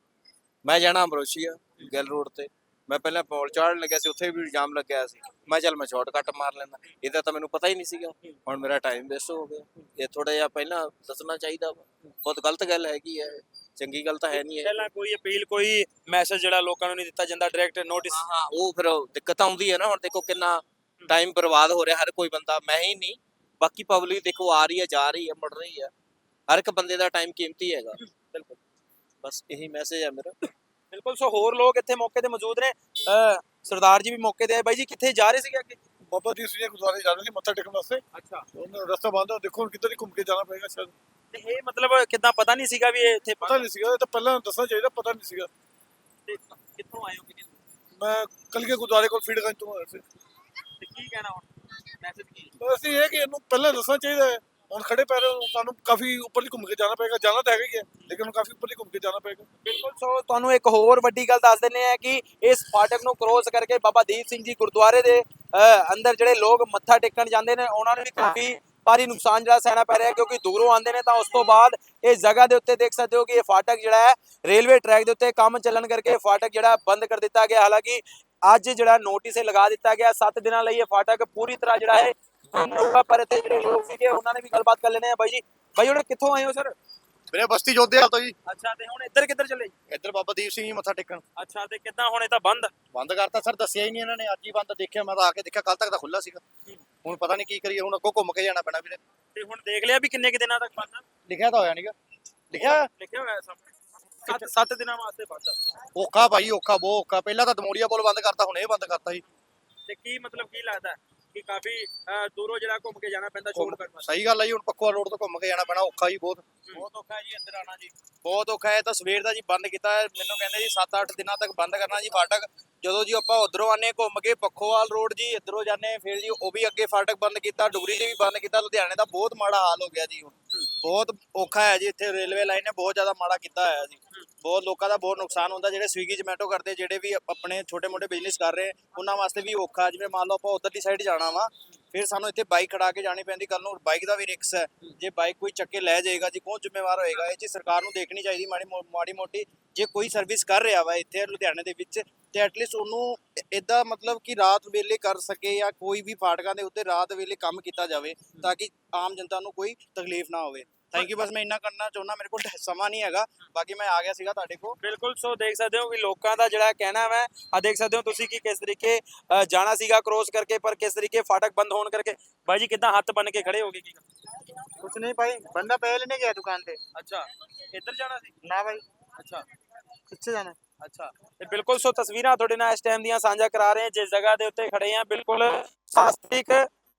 ਮੈਂ ਜਾਣਾ ਅਮਰੋਸ਼ੀਆ ਗਿੱਲ ਰੋਡ ਤੇ। ਮੈਂ ਪਹਿਲਾਂ ਪੌਲ ਚਾੜਨ ਲੱਗਿਆ ਸੀ ਉੱਥੇ ਵੀ ਜਾਮ ਲੱਗਿਆ ਸੀ। ਮੈਂ ਚੱਲ ਮੈਂ ਸ਼ਾਰਟਕਟ ਮਾਰ ਲੈਂਦਾ। ਇਹਦਾ ਤਾਂ ਮੈਨੂੰ ਪਤਾ ਹੀ ਨਹੀਂ ਸੀਗਾ। ਹੁਣ ਮੇਰਾ ਟਾਈਮ ਵੇਸਟ ਹੋ ਗਿਆ। ਇਹ ਥੋੜਾ ਜਿਹਾ ਪਹਿਲਾਂ ਦੱਸਣਾ ਚਾਹੀਦਾ ਬਹੁਤ ਗਲਤ ਗੱਲ ਹੈਗੀ ਹੈ। ਚੰਗੀ ਗੱਲ ਤਾਂ ਹੈ ਨਹੀਂ ਹੈ। ਪਹਿਲਾਂ ਕੋਈ ਅਪੀਲ ਕੋਈ ਮੈਸੇਜ ਜਿਹੜਾ ਲੋਕਾਂ ਨੂੰ ਨਹੀਂ ਦਿੱਤਾ ਜਾਂਦਾ ਡਾਇਰੈਕਟ ਨੋਟਿਸ ਹਾਂ ਉਹ ਫਿਰ ਦਿੱਕਤ ਆਉਂਦੀ ਹੈ ਨਾ। ਹੁਣ ਦੇਖੋ ਕਿੰਨਾ ਟਾਈਮ ਬਰਬਾਦ ਹੋ ਰਿਹਾ ਹਰ ਕੋਈ ਬੰਦਾ ਮੈਂ ਹੀ ਨਹੀਂ ਬਾਕੀ ਪਬਲਿਕ ਦੇਖੋ ਆ ਰਹੀ ਹੈ ਜਾ ਰਹੀ ਹੈ ਮੁੜ ਰਹੀ ਹੈ ਹਰ ਇੱਕ ਬੰਦੇ ਦਾ ਟਾਈਮ ਕੀਮਤੀ ਹੈਗਾ ਬਿਲਕੁਲ ਬਸ ਇਹੀ ਮੈਸੇਜ ਹੈ ਮੇਰਾ। ਬਿਲਕੁਲ ਸੋ ਹੋਰ ਲੋਕ ਇੱਥੇ ਮੌਕੇ ਤੇ ਮੌਜੂਦ ਨੇ ਸਰਦਾਰ ਜੀ ਵੀ ਮੌਕੇ ਤੇ ਆਏ। ਬਾਈ ਜੀ ਕਿੱਥੇ ਜਾ ਰਹੇ ਸੀਗੇ ਅੱਗੇ? ਬਾਬਾ ਜੀ ਸਿੰਘ ਗੁਰਦੁਆਰੇ ਜਾ ਰਹੇ ਸੀ ਮੱਥਾ ਟੇਕਣ ਵਾਸਤੇ। ਅੱਛਾ। ਉਹਨਾਂ ਰਸਤਾ ਬੰਦ ਹੈ ਦੇਖੋ ਹੁਣ ਕਿੱਧਰ ਦੀ ਘੁੰਮ ਕੇ ਜਾਣਾ ਪਏਗਾ ਸ਼ਾਇਦ। ਤੇ ਇਹ ਮਤਲਬ ਕਿਦਾਂ ਪਤਾ ਨਹੀਂ ਸੀਗਾ ਵੀ ਇਹ ਇੱਥੇ ਪਤਾ ਨਹੀਂ ਸੀਗਾ ਇਹ ਤਾਂ ਪਹਿਲਾਂ ਦੱਸਣਾ ਚਾਹੀਦਾ ਪਤਾ ਨਹੀਂ ਸੀਗਾ। ਤੇ ਕਿੱਥੋਂ ਆਏ ਹੋ ਕਿੰਨੇ ਮੈਂ ਕਲਗੇ ਗੁਰਦੁਆਰੇ ਕੋਲ ਫੀਡਗੰਜ ਤੋਂ ਆਇਆ ਸੀ। ਕੀ ਕਹਿਣਾ ਹੁਣ? ਮੈਸੇਜ ਕੀ? ਬਸ ਇਹ ਕਿ ਇਹਨੂੰ ਪਹਿਲਾਂ ਦੱਸਣਾ ਚਾਹੀਦਾ ਹੈ। ਹੁਣ ਖੜੇ ਪੈਰ ਸਾਨੂੰ ਕਾਫੀ ਉੱਪਰ ਦੀ ਘੁੰਮ ਕੇ ਜਾਣਾ ਪਏਗਾ। ਜਾਣਾ ਤਾਂ ਹੈਗਾ ਹੀ ਹੈ ਲੇਕਿਨ ਹੁਣ ਕਾਫੀ ਉੱਪਰ ਦੀ ਘੁੰਮ ਕੇ ਜਾਣਾ ਪਏਗਾ। ਬਿਲਕੁਲ ਸੋ ਤੁਹਾਨੂੰ ਇੱਕ ਹੋਰ ਵੱਡੀ ਗੱਲ ਦੱਸ ਦਿੰਦੇ ਆ ਕਿ ਇਸ ਫਾਟਕ ਨੂੰ ਕ੍ਰੋਸ ਕਰਕੇ ਬਾਬਾ ਦੀਪ ਸਿੰਘ ਜੀ ਗੁਰਦੁਆਰੇ ਦੇ ਅੰਦਰ ਜਿਹੜੇ ਲੋਕ ਮੱਥਾ ਟੇਕਣ ਜਾਂਦੇ ਨੇ ਉਹਨਾਂ ਨੂੰ ਵੀ ਕਾਫੀ ਭਾਰੀ ਨੁਕਸਾਨ ਜਿਹੜਾ ਸਹਿਣਾ ਪੈ ਰਿਹਾ ਕਿਉਂਕਿ ਦੂਰੋਂ ਆਉਂਦੇ ਨੇ ਤਾਂ ਉਸ ਤੋਂ ਬਾਅਦ ਇਸ ਜਗ੍ਹਾ ਦੇ ਉੱਤੇ ਦੇਖ ਸਕਦੇ ਹੋ ਕਿ ਇਹ ਫਾਟਕ ਜਿਹੜਾ ਹੈ ਰੇਲਵੇ ਟਰੈਕ ਦੇ ਉੱਤੇ ਕੰਮ ਚੱਲਣ ਕਰਕੇ ਇਹ ਫਾਟਕ ਜਿਹੜਾ ਬੰਦ ਕਰ ਦਿੱਤਾ ਗਿਆ। ਹਾਲਾਂਕਿ ਅੱਜ ਜਿਹੜਾ ਨੋਟਿਸ ਇਹ ਲਗਾ ਦਿੱਤਾ ਗਿਆ 7 ਦਿਨਾਂ ਲਈ ਇਹ ਫਾਟਕ ਪੂਰੀ ਤਰ੍ਹਾਂ ਜਿਹੜਾ ਹੈ ਬੰਦ ਹੋਊਗਾ ਪਰ ਇੱਥੇ ਜਿਹੜੇ ਲੋਕ ਸੀਗੇ ਉਹਨਾਂ ਨੇ ਵੀ ਗੱਲਬਾਤ ਕਰ ਲੈਣੇ ਆ ਬਾਈ ਜੀ ਬਾਈ ਹੁਣ ਕਿੱਥੋਂ ਆਏ ਹੋ ਸਰ ਵੀਰੇ ਬਸਤੀ ਜੋਧੇ ਤੋਂ ਜੀ। ਅੱਛਾ ਤੇ ਹੁਣ ਇੱਧਰ ਕਿੱਧਰ ਚੱਲੇ? ਇੱਧਰ ਬਾਬਾ ਦੀਪ ਸਿੰਘ ਜੀ ਮੱਥਾ ਟੇਕਣ। ਅੱਛਾ ਤੇ ਕਿੱਦਾਂ ਹੁਣ ਇਹ ਤਾਂ ਬੰਦ? ਬੰਦ ਕਰਤਾ ਸਰ ਦੱਸਿਆ ਹੀ ਨਹੀਂ ਇਹਨਾਂ ਨੇ। ਅੱਜ ਹੀ ਬੰਦ ਦੇਖਿਆ ਮੈਂ ਤਾਂ ਆ ਕੇ ਦੇਖਿਆ ਕੱਲ ਤੱਕ ਤਾਂ ਖੁੱਲਾ ਸੀਗਾ। ਹੁਣ ਪਤਾ ਨਹੀਂ ਕੀ ਕਰੀਏ ਹੁਣ ਅੱਗੋਂ ਘੁੰਮ ਕੇ ਜਾਣਾ ਪੈਣਾ ਵੀਰੇ। ਤੇ ਹੁਣ ਦੇਖ ਲਿਆ ਵੀ ਕਿੰਨੇ ਕਿ ਦਿਨਾਂ ਤੱਕ ਬੰਦ? ਲਿਖਿਆ ਤਾਂ ਹੋਇਆ ਨਹੀਂਗਾ ਲਿਖਿਆ? ਲਿਖਿਆ ਹੋਇਆ ਸਭ 7 ਦਿਨਾਂ ਵਾਸਤੇ ਬੰਦ। ਔਖਾ ਭਾਈ ਔਖਾ ਬਹੁਤ ਔਖਾ। ਪਹਿਲਾਂ ਤਾਂ ਦਮੋਰੀਆ ਪੁਲ ਬੰਦ ਕਰਤਾ ਹੁਣ ਇਹ ਬੰਦ ਕਰਤਾ ਜੀ। ਤੇ ਕੀ ਮਤਲਬ ਕੀ ਲੱਗਦਾ ਕਿ ਕਾਫੀ ਦੂਰੋਂ ਜਿਹੜਾ ਘੁੰਮ ਕੇ ਜਾਣਾ ਪੈਂਦਾ ਛੋੜ ਕਰਨਾ ਸਹੀ ਗੱਲ ਹੈ ਜੀ ਹੁਣ ਪੱਕਵਾ ਰੋਡ ਤੋਂ ਘੁੰਮ ਕੇ ਜਾਣਾ ਪੈਣਾ ਔਖਾ ਜੀ ਬਹੁਤ। ਬਹੁਤ ਔਖਾ ਜੀ ਇੱਧਰ ਆਣਾ ਜੀ। ਬਹੁਤ ਔਖਾ ਹੈ ਤਾਂ ਸਵੇਰ ਦਾ ਜੀ ਬੰਦ ਕੀਤਾ ਮੈਨੂੰ ਕਹਿੰਦੇ ਜੀ 7-8 ਦਿਨਾਂ ਤੱਕ ਬੰਦ ਕਰਨਾ ਜੀ ਫਾਟਕ। ਜਦੋਂ ਜੀ ਆਪਾਂ ਉਧਰੋਂ ਆਨੇ ਘੁੰਮ ਕੇ ਪੱਖੋਵਾਲ ਰੋਡ ਜੀ ਇੱਧਰੋਂ ਜਾਂਦੇ ਫਿਰ ਜੀ ਉਹ ਵੀ ਅੱਗੇ ਫਾਟਕ ਬੰਦ ਕੀਤਾ ਡੁਗਰੀ ਜੀ ਵੀ ਬੰਦ ਕੀਤਾ ਲੁਧਿਆਣੇ ਦਾ ਬਹੁਤ ਮਾੜਾ ਹਾਲ ਹੋ ਗਿਆ ਜੀ ਹੁਣ। ਬਹੁਤ ਔਖਾ ਹੈ ਜੀ ਇੱਥੇ, ਰੇਲਵੇ ਲਾਈਨ ਨੇ ਬਹੁਤ ਜ਼ਿਆਦਾ ਮਾੜਾ ਕੀਤਾ ਹੋਇਆ ਜੀ। ਬਹੁਤ ਲੋਕਾਂ ਦਾ ਬਹੁਤ ਨੁਕਸਾਨ ਹੁੰਦਾ, ਜਿਹੜੇ ਸਵੀਗੀ ਜਮੈਟੋ ਕਰਦੇ, ਜਿਹੜੇ ਵੀ ਆਪਣੇ ਛੋਟੇ-ਮੋਟੇ ਬਿਜ਼ਨਸ ਕਰ ਰਹੇ, ਉਹਨਾਂ ਵਾਸਤੇ ਵੀ ਔਖਾ। ਜਿਵੇਂ ਮੰਨ ਲਓ ਆਪਾਂ ਉਧਰਲੀ ਸਾਈਡ ਜਾਣਾ ਵਾ ਫਿਰ ਸਾਨੂੰ ਇੱਥੇ ਬਾਈਕ ਖੜਾ ਕੇ ਜਾਣੀ ਪੈਂਦੀ ਕੱਲ ਨੂੰ ਬਾਈਕ ਦਾ ਵੀ ਰਿਕਸ ਹੈ। ਜੇ ਬਾਈਕ ਕੋਈ ਚੱਕੇ ਲੈ ਜਾਏਗਾ, ਜੀ ਕੌਣ ਜ਼ਿੰਮੇਵਾਰ ਹੋਏਗਾ, ਇਹ ਜੀ ਸਰਕਾਰ ਨੂੰ ਦੇਖਣੀ ਚਾਹੀਦੀ ਮਾੜੀ ਮੋ- ਮਾੜੀ ਮੋਟੀ। ਜੇ ਕੋਈ ਸਰਵਿਸ ਕਰ ਰਿਹਾ ਵਾ ਇੱਥੇ ਲੁਧਿਆਣੇ ਦੇ ਵਿੱਚ, ਤੇ ਐਟਲੀਸਟ ਉਹਨੂੰ ਇਦਾਂ ਮਤਲਬ ਕਿ ਰਾਤ ਵੇਲੇ ਕਰ ਸਕੇ ਜਾਂ ਕੋਈ ਵੀ ਫਾਟਕਾਂ ਦੇ ਉੱਤੇ ਰਾਤ ਵੇਲੇ ਕੰਮ ਕੀਤਾ ਜਾਵੇ, ਤਾਂ ਕਿ ਆਮ ਜਨਤਾ ਨੂੰ ਕੋਈ ਤਕਲੀਫ ਨਾ ਹੋਵੇ। ਥੈਂਕ ਯੂ ਬਸ ਮੈਂ ਇੰਨਾ ਕਰਨਾ ਚਾਹੁੰਦਾ ਮੇਰੇ ਕੋਲ ਸਮਾਂ ਨਹੀਂ ਹੈਗਾ। ਬਾਕੀ ਮੈਂ ਆ ਗਿਆ ਸੀਗਾ ਤੁਹਾਡੇ ਕੋਲ। ਬਿਲਕੁਲ ਸੋ ਦੇਖ ਸਕਦੇ ਹੋ ਕਿ ਲੋਕਾਂ ਦਾ ਜਿਹੜਾ ਕਹਿਣਾ ਹੈ ਆ ਦੇਖ ਸਕਦੇ ਹੋ ਤੁਸੀਂ ਕਿ ਕਿਸ ਤਰੀਕੇ ਜਾਣਾ ਸੀਗਾ ਕ੍ਰੋਸ ਕਰਕੇ ਪਰ ਕਿਸ ਤਰੀਕੇ ਫਾਟਕ ਬੰਦ ਹੋਣ ਕਰਕੇ। ਬਾਈ ਜੀ ਕਿੱਦਾਂ ਹੱਥ ਬੰਨ ਕੇ ਖੜੇ ਹੋ ਗਏ ਕੀ ਕੁਛ ਨਹੀਂ ਭਾਈ ਬੰਦਾ ਪਹਿਲੇ ਨਹੀਂ ਗਿਆ ਦੁਕਾਨ ਤੇ। ਅੱਛਾ ਇੱਧਰ ਜਾਣਾ ਸੀ? ਨਾ ਭਾਈ। ਅੱਛਾ। ਕਿੱਥੇ ਜਾਣਾ। ਅੱਛਾ ਤੇ ਬਿਲਕੁਲ ਸੋ ਤਸਵੀਰਾਂ ਤੁਹਾਡੇ ਨਾਲ ਇਸ ਟਾਈਮ ਦੀਆਂ ਸਾਂਝਾ ਕਰਾ ਰਹੇ ਹਾਂ ਜਿਸ ਜਗ੍ਹਾ ਦੇ ਉੱਤੇ ਖੜੇ ਆ ਬਿਲਕੁਲ ਸਾਸਤਿਕ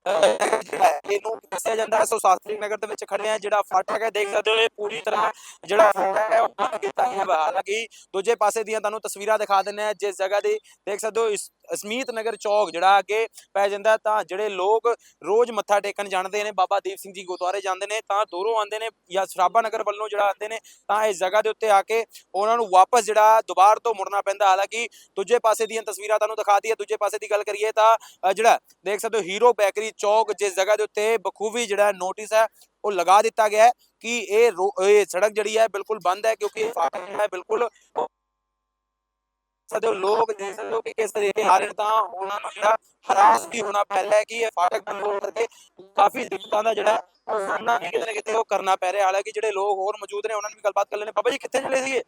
ਇਹਨੂੰ ਦੱਸਿਆ ਜਾਂਦਾ ਹੈ, ਸੋ ਸ਼ਾਸਤਰੀ ਨਗਰ ਦੇ ਵਿੱਚ ਖੜੇ ਆ, ਜਿਹੜਾ ਫਾਟਕ ਹੈ ਦੇਖ ਸਕਦੇ ਹੋ, ਇਹ ਪੂਰੀ ਤਰ੍ਹਾਂ ਜਿਹੜਾ ਰੋਡ ਹੈ, ਉਹ ਬੰਦ ਕੀਤਾ ਗਿਆ ਹੈ ਹਾਲਾਂਕਿ ਦੂਜੇ ਪਾਸੇ ਦੀਆਂ ਤੁਹਾਨੂੰ ਤਸਵੀਰਾਂ ਦਿਖਾ ਦਿੰਦੇ ਆ ਜਿਸ ਜਗ੍ਹਾ ਦੀ ਦੇਖ ਸਕਦੇ ਹੋ, ਇਸ ਅਸਮੀਤ ਨਗਰ ਚੌਕ ਜਿਹੜਾ ਅੱਗੇ ਪੈ ਜਾਂਦਾ, ਤਾਂ ਜਿਹੜੇ ਲੋਕ ਰੋਜ਼ ਮੱਥਾ ਟੇਕਣ ਜਾਂਦੇ ਨੇ, ਬਾਬਾ ਦੀਪ ਸਿੰਘ ਜੀ ਗੁਰਦੁਆਰੇ ਜਾਂਦੇ ਨੇ, ਤਾਂ ਦੂਰੋਂ ਆਉਂਦੇ ਨੇ ਜਾਂ ਸਰਾਭਾ ਨਗਰ ਵੱਲੋਂ ਜਿਹੜਾ ਆਉਂਦੇ ਨੇ, ਤਾਂ ਇਸ ਜਗ੍ਹਾ ਦੇ ਉੱਤੇ ਆ ਕੇ ਉਹਨਾਂ ਨੂੰ ਵਾਪਸ ਜਿਹੜਾ ਦੁਬਾਰ ਤੋਂ ਮੁੜਨਾ ਪੈਂਦਾ। ਹਾਲਾਂਕਿ ਦੂਜੇ ਪਾਸੇ ਦੀਆਂ ਤਸਵੀਰਾਂ ਤੁਹਾਨੂੰ ਦਿਖਾ ਹੈ ਦੂਜੇ ਪਾਸੇ ਦੀ ਗੱਲ ਕਰੀਏ ਤਾਂ ਜਿਹੜਾ ਦੇਖ ਸਕਦੇ ਹੋ, ਹੀਰੋ ਬੈਕਰੀ ਚੌਕ ਜਿਸ ਜਗ੍ਹਾ ਦੇ ਉੱਤੇ ਬਖੂਬੀ ਜਿਹੜਾ ਨੋਟਿਸ ਹੈ ਉਹ ਲਗਾ ਦਿੱਤਾ ਗਿਆ ਹੈ ਕਿ ਇਹ ਇਹ ਸੜਕ ਜਿਹੜੀ ਹੈ ਬਿਲਕੁਲ ਬੰਦ ਹੈ ਕਿਉਂਕਿ ਇਹ ਫਾਟਕ ਜਿਹੜਾ ਹੈ ਬਿਲਕੁਲ ਸਕਦੇ ਹੋ ਲੋਕ ਦੇਖ ਸਕਦੇ ਹੋ ਕਿ ਕਿਸ ਤਰੀਕੇ ਨੇ ਤਾਂ ਉਹਨਾਂ ਨੂੰ ਜਿਹੜਾ ਹਰਾਸ ਵੀ ਹੋਣਾ ਪੈ ਰਿਹਾ ਹੈ ਕਿ ਇਹ ਫਾਟਕ ਬੰਦ ਹੋਣ ਕਰਕੇ ਕਾਫੀ ਦਿੱਕਤਾਂ ਦਾ ਜਿਹੜਾ ਸਾਹਮਣਾ ਕਿਤੇ ਨਾ ਕਿਤੇ ਉਹ ਕਰਨਾ ਪੈ ਰਿਹਾ ਹਾਲਾਂਕਿ ਜਿਹੜੇ ਲੋਕ ਹੋਰ ਮੌਜੂਦ ਨੇ ਉਹਨਾਂ ਨਾਲ ਵੀ ਗੱਲਬਾਤ ਕਰ ਲੈਣੇ ਬਾਬਾ ਜੀ ਕਿੱਥੇ ਚਲੇ ਸੀਗੇ?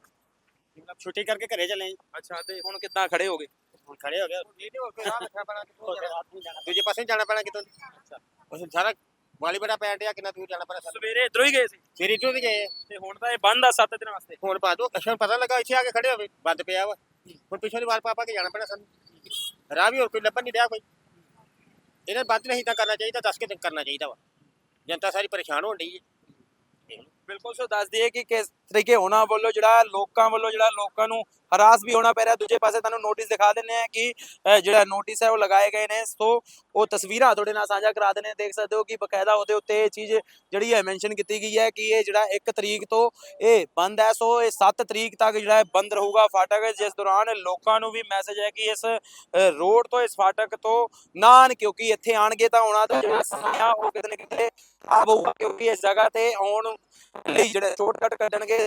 ਛੁੱਟੀ ਕਰਕੇ ਘਰੇ ਚਲੇ ਅੱਛਾ ਤੇ ਹੁਣ ਕਿੱਦਾਂ ਖੜੇ ਹੋਗੇ ਹੁਣ ਖੜੇ ਹੋ ਗਏ। ਇਹ ਨਹੀਂ ਹੋਰ ਕੋਈ ਰਾਹ ਰੱਖਿਆ ਪੈਣਾ ਕਿੱਥੋਂ ਦੂਜੇ ਪਾਸੇ ਜਾਣਾ ਪੈਣਾ ਕਿਤੋਂ? ਉਸ ਸਾਰਾ ਵਾਲੀ ਬੜਾ ਪੈਣ ਡਿਆ ਕਿੰਨਾ ਦੂਰ ਜਾਣਾ ਪੈਣਾ ਸਾਨੂੰ? ਸਵੇਰੇ ਇਧਰੋਂ ਹੀ ਗਏ ਸੀ। ਫਿਰ ਇੱਥੋਂ ਵੀ ਗਏ। ਤੇ ਹੁਣ ਤਾਂ ਇਹ ਬੰਦ ਆ 7 ਦਿਨਾਂ ਵਾਸਤੇ। ਹੁਣ ਪਾ ਦੋ ਅਸਾਂ ਪਤਾ ਲੱਗਾ ਇੱਥੇ ਆ ਕੇ ਖੜੇ ਹੋਵੇ। ਬੰਦ ਪਿਆ ਵਾ। ਹੁਣ ਪਿੱਛੋਂ ਦੀ ਵਾਰ ਪਾ ਪਾ ਕੇ ਜਾਣਾ ਪੈਣਾ ਸਾਨੂੰ। ਰਾਹ ਵੀ ਹੋਰ ਕੋਈ ਲੱਭਣ ਨਹੀਂ ਰਿਹਾ ਕੋਈ। ਇਹਨਾਂ ਬੰਦ ਨਹੀਂ ਤਾਂ ਕਰਨਾ ਚਾਹੀਦਾ ਦੱਸ ਕੇ ਤਾਂ ਕਰਨਾ ਚਾਹੀਦਾ ਵਾ। ਜਨਤਾ ਸਾਰੀ ਪਰੇਸ਼ਾਨ ਹੋਣ ਡਈ ਹੈ। ਬਿਲਕੁਲ ਸੋ ਦੱਸ ਦਈਏ ਕਿ ਕਿਸ ਤਰੀਕੇ ਉਹਨਾਂ ਵੱਲੋਂ ਜਿਹੜਾ ਲੋਕਾਂ ਵੱਲੋਂ ਜਿਹੜਾ ਲੋਕਾਂ ਨੂੰ ਹਰਾਸ ਵੀ ਹੋਣਾ ਪੈ ਰਿਹਾ। ਦੂਜੇ ਪਾਸੇ ਤੁਹਾਨੂੰ ਨੋਟਿਸ ਦਿਖਾ ਦਿੰਨੇ ਆ ਕਿ ਜਿਹੜਾ ਨੋਟਿਸ ਹੈ ਉਹ ਲਗਾਏ ਗਏ ਨੇ। ਸੋ ਉਹ ਤਸਵੀਰਾਂ ਤੁਹਾਡੇ ਨਾਲ ਸਾਂਝਾ ਕਰਾ ਦਿੰਨੇ ਦੇਖ ਸਕਦੇ ਹੋ ਕਿ ਬਕਾਇਦਾ ਉਹਦੇ ਉੱਤੇ ਇਹ ਚੀਜ਼ ਜਿਹੜੀ ਹੈ ਮੈਂਸ਼ਨ ਕੀਤੀ ਗਈ ਹੈ ਕਿ ਇਹ ਜਿਹੜਾ 1 ਤਰੀਕ ਤੋਂ ਇਹ ਬੰਦ ਹੈ। ਸੋ ਇਹ 7 ਤਰੀਕ ਤੱਕ ਜਿਹੜਾ ਹੈ ਬੰਦ ਰਹੂਗਾ ਫਾਟਕ। ਜਿਸ ਦੌਰਾਨ ਲੋਕਾਂ ਨੂੰ ਵੀ ਮੈਸੇਜ ਹੈ ਕਿ ਇਸ ਰੋਡ ਤੋਂ, ਇਸ ਫਾਟਕ ਤੋਂ ਨਾ ਆਉਣ ਕਿਉਂਕਿ ਇੱਥੇ ਆਣਗੇ ਤਾਂ ਉਹਨਾਂ ਦਾ ਜਿਹੜਾ ਸਮਾਂ ਉਹ ਕਿਤੇ ਨਾ ਕਿਤੇ ਖਰਾਬ ਹੋਊਗਾ। ਕਿਉਂਕਿ ਇਸ ਜਗ੍ਹਾ ਤੇ ਆਉਣ ਲਈ ਜਿਹੜੇ ਸ਼ਾਰਟਕਟ ਕੱਢਣਗੇ,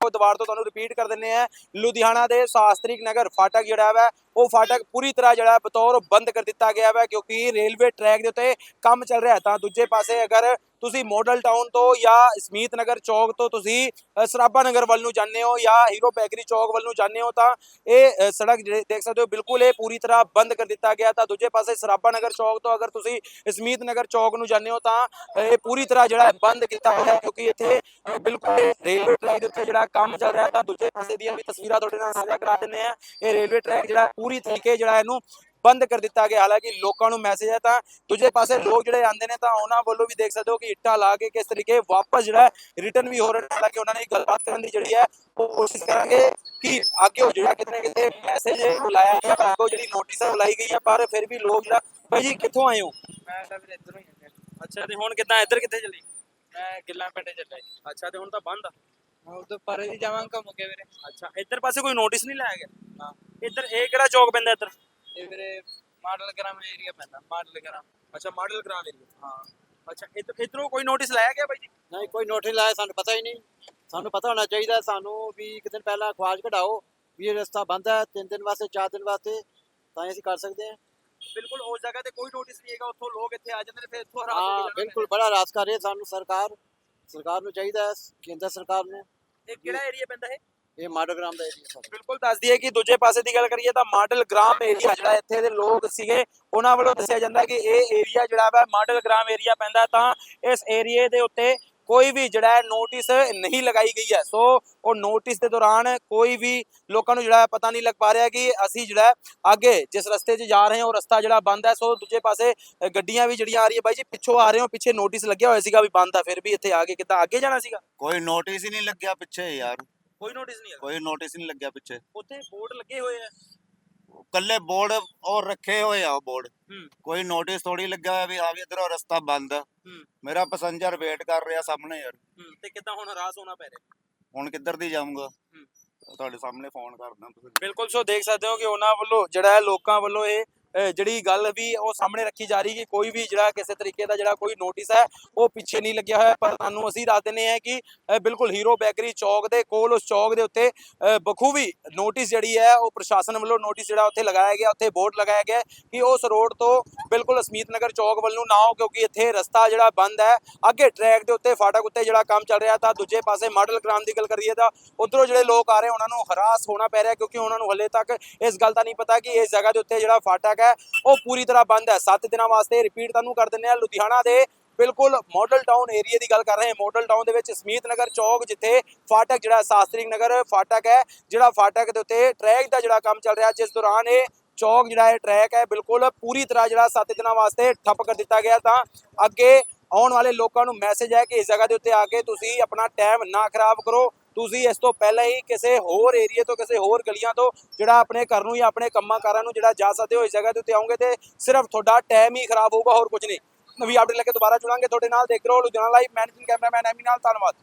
ਉਹ ਦੁਬਾਰਾ ਤੋਂ ਤੁਹਾਨੂੰ ਰਿਪੀਟ ਕਰ ਦਿੰਨੇ ਆ ਲੁਧਿਆਣਾ ਦੇ ਸ਼ਾਸਤਰੀ ਨਗਰ ਫਾਟਕ ਜਿਹੜਾ ਹੈ ਉਹ ਫਾਟਕ ਪੂਰੀ ਤਰ੍ਹਾਂ ਜਿਹੜਾ ਬਤੌਰ ਬੰਦ ਕਰ ਦਿੱਤਾ ਗਿਆ ਹੈ ਕਿਉਂਕਿ ਰੇਲਵੇ ਟਰੈਕ ਦੇ ਉੱਤੇ ਕੰਮ ਚੱਲ ਰਿਹਾ। ਤਾਂ ਦੂਜੇ ਪਾਸੇ ਅਗਰ ਤੁਸੀਂ ਮਾਡਲ ਟਾਊਨ ਤੋਂ ਜਾਂ ਸਮੀਤ ਨਗਰ ਚੌਕ ਤੋਂ ਤੁਸੀਂ ਅ, ਸਰਾਭਾ ਨਗਰ ਵੱਲ ਨੂੰ ਜਾਂਦੇ ਹੋ ਜਾਂ ਹੀਰੋ ਬੈਕਰੀ ਚੌਕ ਵੱਲ ਨੂੰ ਜਾਂਦੇ ਹੋ ਤਾਂ ਇਹ ਸੜਕ ਦੇਖ ਸਕਦੇ ਹੋ ਬਿਲਕੁਲ ਇਹ ਪੂਰੀ ਤਰ੍ਹਾਂ ਬੰਦ ਕਰ ਦਿੱਤਾ ਗਿਆ ਤਾਂ ਦੂਜੇ ਪਾਸੇ ਸਰਾਭਾ ਨਗਰ ਚੌਕ ਤੋਂ ਅਗਰ ਤੁਸੀਂ ਸਮੀਤ ਨਗਰ ਚੌਕ ਨੂੰ ਜਾਂਦੇ ਹੋ ਤਾਂ ਇਹ ਪੂਰੀ ਤਰ੍ਹਾਂ ਜਿਹੜਾ ਹੈ ਬੰਦ ਕੀਤਾ ਹੋਇਆ ਕਿਉਂਕਿ ਇੱਥੇ ਬਿਲਕੁਲ ਰੇਲਵੇ ਟਰੈਕ ਦੇ ਉੱਤੇ ਜਿਹੜਾ ਕੰਮ ਚੱਲ ਰਿਹਾ ਤਾਂ ਦੂਜੇ ਪਾਸੇ ਦੀਆਂ ਵੀ ਤਸਵੀਰਾਂ ਤੁਹਾਡੇ ਨਾਲ ਸਾਂਝਾ ਕਰਾ ਦਿੰਦੇ ਆ ਇਹ ਰੇਲਵੇ ਟਰੈਕ ਜਿਹੜਾ ਪੂਰੀ ਤਰੀਕੇ ਜਿਹੜਾ ਇਹਨੂੰ ਬੰਦ ਕਰ ਦਿੱਤਾ ਗਿਆ। ਹਾਲਾਂਕਿ ਲੋਕਾਂ ਨੂੰ ਮੈਸੇਜ ਹੈ ਤਾਂ ਦੂਜੇ ਪਾਸੇ ਲੋਕ ਜਿਹੜੇ ਆਉਂਦੇ ਨੇ ਤਾਂ ਉਹਨਾਂ ਵੱਲੋਂ ਵੀ ਦੇਖ ਸਕਦੇ ਹੋ ਕਿ ਇੱਟਾਂ ਲਾ ਕੇ ਕਿਸ ਤਰੀਕੇ ਵਾਪਸ ਜਿਹੜਾ ਰਿਟਰਨ ਵੀ ਹੋ ਰਹੇ ਹਾਲਾਂਕਿ ਉਹਨਾਂ ਨੇ ਗੱਲਬਾਤ ਕਰਨ ਦੀ ਜਿਹੜੀ ਹੈ ਉਹ ਕੋਸ਼ਿਸ਼ ਕਰਾਂਗੇ ਕਿ ਅੱਗੇ ਉਹ ਜਿਹੜਾ ਕਿਤੇ ਕਿਤੇ ਮੈਸੇਜ ਲਾਇਆ ਗਿਆ ਪਰ ਅੱਗੋਂ ਜਿਹੜੀ ਨੋਟਿਸ ਉਹ ਲਾਈ ਗਈ ਹੈ ਪਰ ਫਿਰ ਵੀ ਲੋਕ ਜਿਹੜਾ ਭਾਈ ਜੀ ਕਿੱਥੋਂ ਆਏ ਹੋ? ਮੈਂ ਤਾਂ ਵੀਰੇ ਇੱਧਰੋਂ ਹੀ ਆ ਅੱਛਾ ਤੇ ਹੁਣ ਕਿੱਦਾਂ ਇੱਧਰ ਕਿੱਥੇ ਚੱਲੇ? ਮੈਂ ਗਿੱਲਾਂ ਪਿੰਡ ਚੱਲਿਆ ਜੀ। ਅੱਛਾ ਤੇ ਹੁਣ ਤਾਂ ਬੰਦ ਆ? ਮੈਂ ਉਧਰ ਪਰੇ ਦੀ ਜਾਵਾਂਗਾ ਘੁੰਮ ਕੇ ਵੀਰੇ। ਅੱਛਾ ਇੱਧਰ ਪਾਸੇ ਕੋਈ ਨੋਟਿਸ ਨਹੀਂ ਲਾਇਆ ਗਿਆ? ਹਾਂ ਇੱਧਰ ਇਹ ਕਿਹੜਾ ਚੌਕ ਪੈਂਦਾ ਇੱਧਰ? ਇਹ ਵੀਰੇ ਮਾਡਲ ਗ੍ਰਾਮ ਏਰੀਆ ਪੈਂਦਾ ਮਾਡਲ ਗ੍ਰਾਮ। ਅੱਛਾ ਮਾਡਲ ਗ੍ਰਾਮ ਏਰੀਆ ਹਾਂ। ਅੱਛਾ ਇੱਧਰ ਇੱਧਰੋਂ ਕੋਈ ਨੋਟਿਸ ਲਾਇਆ ਗਿਆ ਬਾਈ ਜੀ? ਨਹੀਂ ਕੋਈ ਨੋਟਿਸ ਲਾਇਆ ਸਾਨੂੰ ਪਤਾ ਹੀ ਨਹੀਂ। ਸਾਨੂੰ ਪਤਾ ਹੋਣਾ ਚਾਹੀਦਾ ਸਾਨੂੰ ਵੀ ਇੱਕ ਦਿਨ ਪਹਿਲਾਂ ਖਵਾਜ ਕਢਾਓ ਵੀ ਇਹ ਰਸਤਾ ਬੰਦ ਹੈ ਤਿੰਨ ਦਿਨ ਵਾਸਤੇ ਚਾਰ ਦਿਨ ਵਾਸਤੇ ਤਾਂ ਹੀ ਅਸੀਂ ਕਰ ਸਕਦੇ ਹਾਂ। ਬਿਲਕੁਲ ਉਸ ਜਗ੍ਹਾ ਤੇ ਕੋਈ ਨੋਟਿਸ ਨਹੀਂ ਹੈਗਾ ਉੱਥੋਂ ਲੋਕ ਇੱਥੇ ਆ ਜਾਂਦੇ ਨੇ ਫਿਰ ਇੱਥੋਂ ਹਰਾਸ ਹੋ ਕੇ ਹਾਂ ਜਾਣਾ ਬਿਲਕੁਲ ਬੜਾ ਰਾਸ ਕਰ ਰਹੀ ਹੈ ਸਾਨੂੰ ਸਰਕਾਰ। ਸਰਕਾਰ ਨੂੰ ਚਾਹੀਦਾ ਹੈ ਕੇਂਦਰ ਸਰਕਾਰ ਨੂੰ। ਇਹ ਕਿਹੜਾ ਏਰੀਆ ਪੈਂਦਾ ਹੈ ਇਹ ਮਾਡਲ ਗ੍ਰਾਮ ਦਾ ਏਰੀਆ ਸਾਡਾ ਬਿਲਕੁਲ ਦੱਸ ਦਈਏ ਕਿ ਦੂਜੇ ਪਾਸੇ ਦੀ ਗੱਲ ਕਰੀਏ ਤਾਂ ਮਾਡਲ ਗ੍ਰਾਮ ਏਰੀਆ ਜਿਹੜਾ ਇੱਥੇ ਦੇ ਲੋਕ ਸੀਗੇ ਉਹਨਾਂ ਵੱਲੋਂ ਦੱਸਿਆ ਜਾਂਦਾ ਕਿ ਇਹ ਏਰੀਆ ਜਿਹੜਾ ਵਾ ਮਾਡਲ ਗ੍ਰਾਮ ਏਰੀਆ ਪੈਂਦਾ ਤਾਂ ਇਸ ਏਰੀਏ ਦੇ ਉੱਤੇ ਕੋਈ ਵੀ ਜਿਹੜਾ ਨੋਟਿਸ ਨਹੀਂ ਲਗਾਈ ਗਈ ਹੈ। ਸੋ ਉਹ ਨੋਟਿਸ ਦੇ ਦੌਰਾਨ ਕੋਈ ਵੀ ਲੋਕਾਂ ਨੂੰ ਜਿਹੜਾ ਪਤਾ ਨਹੀਂ ਲੱਗ ਪਾ ਰਿਹਾ ਕਿ ਅਸੀਂ ਜਿਹੜਾ ਅੱਗੇ ਜਿਸ ਰਸਤੇ 'ਚ ਜਾ ਰਹੇ ਹਾਂ ਉਹ ਰਸਤਾ ਜਿਹੜਾ ਬੰਦ ਹੈ। ਸੋ ਦੂਜੇ ਪਾਸੇ ਗੱਡੀਆਂ ਵੀ ਜਿਹੜੀਆਂ ਆ ਰਹੀਆਂ ਬਾਈ ਜੀ ਪਿੱਛੋਂ ਆ ਰਹੇ ਹੋ ਪਿੱਛੇ ਨੋਟਿਸ ਲੱਗਿਆ ਹੋਇਆ ਸੀਗਾ ਵੀ ਬੰਦ ਆ ਫਿਰ ਵੀ ਇੱਥੇ ਆ ਕੇ ਕਿੱਦਾਂ ਅੱਗੇ ਜਾਣਾ ਸੀਗਾ? ਕੋਈ ਨੋਟਿਸ ਹੀ ਨਹੀਂ ਲੱਗਿਆ ਪਿੱਛੇ ਯਾਰ। ਕੋਈ ਨੋਟਿਸ ਨਹੀਂ ਕੋਈ ਨੋਟਿਸ ਨਹੀਂ ਲੱਗਿਆ ਪਿੱਛੇ। ਉੱਥੇ ਬੋਰਡ ਲੱਗੇ ਹੋਏ ਆ। ਕੱਲੇ ਬੋਰਡ ਔਰ ਰੱਖੇ ਹੋਏ ਆ ਉਹ ਬੋਰਡ। ਹੂੰ। ਕੋਈ ਨੋਟਿਸ ਥੋੜੀ ਹੋਇਆ ਵੀ ਆ ਵੀ ਇਧਰੋਂ ਰਸਤਾ ਬੰਦ। ਆ ਹੂੰ। ਮੇਰਾ ਪੈਸੇਂਜਰ ਵੇਟ ਕਰ ਰਿਹਾ ਸਾਹਮਣੇ ਯਾਰ। ਹੂੰ, ਤੇ ਕਿੱਦਾਂ ਹੁਣ ਹਰਾਸ ਹੋਣਾ ਪੈ ਰਿਹਾ? ਹੁਣ ਕਿੱਧਰ ਦੀ ਜਾਊਂਗਾ? ਤੁਹਾਡੇ ਸਾਹਮਣੇ ਫੋਨ ਕਰਦਾ ਤੁਸੀਂ। ਬਿਲਕੁਲ ਸੋ ਦੇਖ ਸਕਦੇ ਹੋ ਕਿ ਉਹਨਾਂ ਵੱਲੋਂ ਜਿਹੜਾ ਹੈ ਲੋਕਾਂ ਵੱਲੋਂ ਇਹ ਜਿਹੜੀ ਗੱਲ ਵੀ ਉਹ ਸਾਹਮਣੇ ਰੱਖੀ ਜਾ ਰਹੀ ਕਿ ਕੋਈ ਵੀ ਜਿਹੜਾ ਕਿਸੇ ਤਰੀਕੇ ਦਾ ਜਿਹੜਾ ਕੋਈ ਨੋਟਿਸ ਹੈ ਉਹ ਪਿੱਛੇ ਨਹੀਂ ਲੱਗਿਆ ਹੋਇਆ। ਪਰ ਤੁਹਾਨੂੰ ਅਸੀਂ ਦੱਸ ਦਿੰਦੇ ਹਾਂ ਕਿ ਬਿਲਕੁਲ ਹੀਰੋ ਬੈਕਰੀ ਚੌਕ ਦੇ ਕੋਲ ਉਸ ਚੌਕ ਦੇ ਉੱਤੇ ਅਹ, ਬਖੂਬੀ ਨੋਟਿਸ ਜਿਹੜੀ ਹੈ ਉਹ ਪ੍ਰਸ਼ਾਸਨ ਵੱਲੋਂ ਨੋਟਿਸ ਜਿਹੜਾ ਉੱਥੇ ਲਗਾਇਆ ਗਿਆ ਉੱਥੇ ਬੋਰਡ ਲਗਾਇਆ ਗਿਆ ਕਿ ਉਸ ਰੋਡ ਤੋਂ ਬਿਲਕੁਲ ਅਸਮੀਤ ਨਗਰ ਚੌਕ ਵੱਲੋਂ ਨਾ ਹੋ ਕਿਉਂਕਿ ਇੱਥੇ ਰਸਤਾ ਜਿਹੜਾ ਬੰਦ ਹੈ ਅੱਗੇ ਟਰੈਕ ਦੇ ਉੱਤੇ ਫਾਟਕ ਉੱਤੇ ਜਿਹੜਾ ਕੰਮ ਚੱਲ ਰਿਹਾ ਤਾਂ ਦੂਜੇ ਪਾਸੇ ਮਾਡਲ ਗ੍ਰਾਮ ਦੀ ਗੱਲ ਕਰੀਏ ਤਾਂ ਉਧਰੋਂ ਜਿਹੜੇ ਲੋਕ ਆ ਰਹੇ ਉਹਨਾਂ ਨੂੰ ਹਰਾਸ ਹੋਣਾ ਪੈ ਰਿਹਾ ਕਿਉਂਕਿ ਉਹਨਾਂ ਨੂੰ ਹਲੇ ਤੱਕ ਇਸ ਗੱਲ ਦਾ ਨਹੀਂ ਪਤਾ ਕਿ ਇਸ ਜਗ੍ਹਾ ਦੇ ਉੱਤੇ ਜਿਹੜਾ ਫਾਟਕ ਹੈ। ਉਹ ਪੂਰੀ ਤਰ੍ਹਾਂ ਬੰਦ ਹੈ। 7 ਦਿਨਾਂ ਵਾਸਤੇ ਰਿਪੀਟ ਤੁਹਾਨੂੰ ਕਰ ਦਿੰਦੇ ਆ ਲੁਧਿਆਣਾ ਦੇ ਬਿਲਕੁਲ ਮਾਡਲ ਟਾਊਨ ਏਰੀਆ ਦੀ ਗੱਲ ਕਰ ਰਹੇ ਹਾਂ। ਮਾਡਲ ਟਾਊਨ ਦੇ ਵਿੱਚ ਸਮੀਤ ਨਗਰ ਚੌਕ, ਜਿੱਥੇ ਫਾਟਕ ਜਿਹੜਾ ਸ਼ਾਸਤਰੀ ਨਗਰ ਫਾਟਕ ਹੈ, ਜਿਹੜਾ ਫਾਟਕ ਦੇ ਉੱਤੇ ਟਰੈਕ ਦਾ ਜਿਹੜਾ ਕੰਮ ਚੱਲ ਰਿਹਾ ਜਿਸ ਦੌਰਾਨ ਇਹ ਚੌਕ ਜਿਹੜਾ ਹੈ ਟਰੈਕ ਹੈ, ਬਿਲਕੁਲ ਪੂਰੀ ਤਰ੍ਹਾਂ ਜਿਹੜਾ 7 ਦਿਨਾਂ ਵਾਸਤੇ ਠੱਪ ਕਰ ਦਿੱਤਾ ਗਿਆ ਤਾਂ ਅੱਗੇ ਆਉਣ ਵਾਲੇ ਲੋਕਾਂ ਨੂੰ ਮੈਸੇਜ ਹੈ ਕਿ ਇਸ ਜਗ੍ਹਾ ਦੇ ਉੱਤੇ ਆ ਕੇ ਤੁਸੀਂ ਆਪਣਾ ਟਾਈਮ ਨਾ ਖਰਾਬ ਕਰੋ। ਤੁਸੀਂ ਇਸ ਤੋਂ ਪਹਿਲਾਂ ਹੀ ਕਿਸੇ ਹੋਰ ਏਰੀਏ ਤੋਂ, ਕਿਸੇ ਹੋਰ ਗਲੀਆਂ ਤੋਂ ਜਿਹੜਾ ਆਪਣੇ ਘਰ ਨੂੰ ਜਾਂ ਆਪਣੇ ਕੰਮਾਂ ਕਾਰਾਂ ਨੂੰ ਜਿਹੜਾ ਜਾ ਸਕਦੇ ਹੋ ਇਸ ਜਗ੍ਹਾ ਦੇ ਉੱਤੇ ਆਉਂਗੇ ਤੇ ਸਿਰਫ ਤੁਹਾਡਾ ਟਾਈਮ ਹੀ ਖਰਾਬ ਹੋਊਗਾ, ਹੋਰ ਕੁਝ ਨਹੀਂ। ਨਵੀਂ ਅਪਡੇਟ ਲੈ ਕੇ ਦੁਬਾਰਾ ਜੁੜਾਂਗੇ ਤੁਹਾਡੇ ਨਾਲ ਦੇਖ ਰਹੇ ਹੋ Ludhiana live managing cameraman, Amy ਨਾਲ, ਧੰਨਵਾਦ।